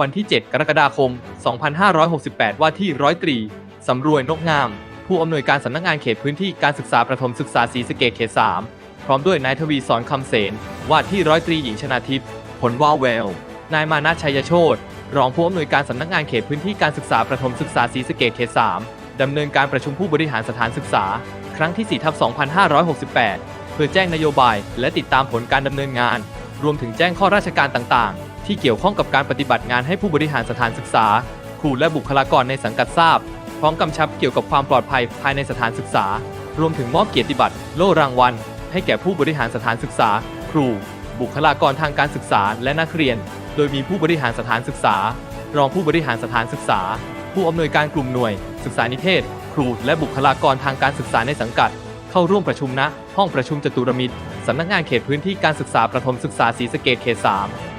วันที่ 7 กรกฎาคม 2568 ว่าที่ร้อยตรีสำรวยนกงาม ผู้อำนวยการสำนักงานเขตพื้นที่การศึกษาประถมศึกษาศรีสะเกษเขต 3 พร้อมด้วยนายทวีสอนคำเสนว่าที่ร้อยตรีหญิงชนาทิพย์ผลว่าแวว นายมานะชัยโชตรองผู้อำนวยการสำนักงานเขตพื้นที่การศึกษาประถมศึกษาศรีสะเกษเขต 3 ดำเนินการประชุมผู้บริหารสถานศึกษา ครั้งที่4ทับ2568 เพื่อแจ้งนโยบาย และติดตามผลการดำเนินงาน รวมถึงแจ้งข้อราชการต่างๆ ที่เกี่ยวข้องกับการปฏิบัติงานให้ผู้บริหารสถานศึกษา ครูและบุคลากรในสังกัดทราบ พร้อมกำชับเกี่ยวกับความปลอดภัยภายในสถานศึกษา รวมถึงมอบเกียรติบัตรโล่รางวัล ให้แก่ผู้บริหารสถานศึกษา ครู บุคลากรทางการศึกษาและนักเรียน โดยมีผู้บริหารสถานศึกษา รองผู้บริหารสถานศึกษา ผู้อำนวยการกลุ่มหน่วย ศึกษานิเทศ ครู และบุคลากรทางการศึกษาในสังกัด เข้าร่วมประชุมณห้องประชุมจตุรมิตรสำนักงานเขตพื้นที่การศึกษาประถมศึกษาศรีสะเกษเขต3